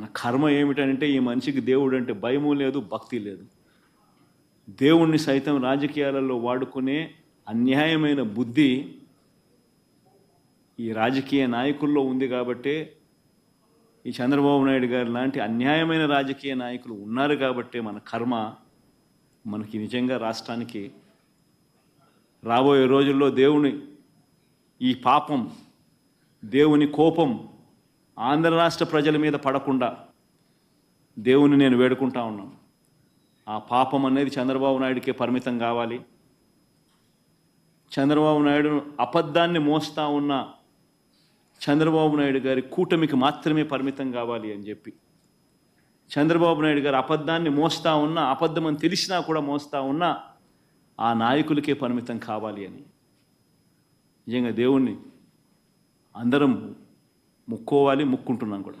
మన కర్మ ఏమిటంటే ఈ మనిషికి దేవుడు అంటే భయము లేదు భక్తి లేదు. దేవుణ్ణి సైతం రాజకీయాలలో వాడుకునే అన్యాయమైన బుద్ధి ఈ రాజకీయ నాయకుల్లో ఉంది కాబట్టే ఈ చంద్రబాబు నాయుడు గారు లాంటి అన్యాయమైన రాజకీయ నాయకులు ఉన్నారు కాబట్టే మన కర్మ మనకి నిజంగా రాష్ట్రానికి రాబోయే రోజుల్లో దేవుని ఈ పాపం దేవుని కోపం ఆంధ్ర రాష్ట్ర ప్రజల మీద పడకుండా దేవుని నేను వేడుకుంటా ఉన్నాను ఆ పాపం అనేది చంద్రబాబు నాయుడికే పరిమితం కావాలి. చంద్రబాబు నాయుడు అబద్ధాన్ని మోస్తా ఉన్న చంద్రబాబు నాయుడు గారి కూటమికి మాత్రమే పరిమితం కావాలి అని చెప్పి చంద్రబాబు నాయుడు గారు అబద్ధాన్ని మోస్తా ఉన్నా అబద్ధం అని తెలిసినా కూడా మోస్తా ఉన్నా ఆ నాయకులకే పరిమితం కావాలి అని. నిజంగా దేవుణ్ణి అందరం ముక్కోవాలి ముక్కుంటున్నాం కూడా.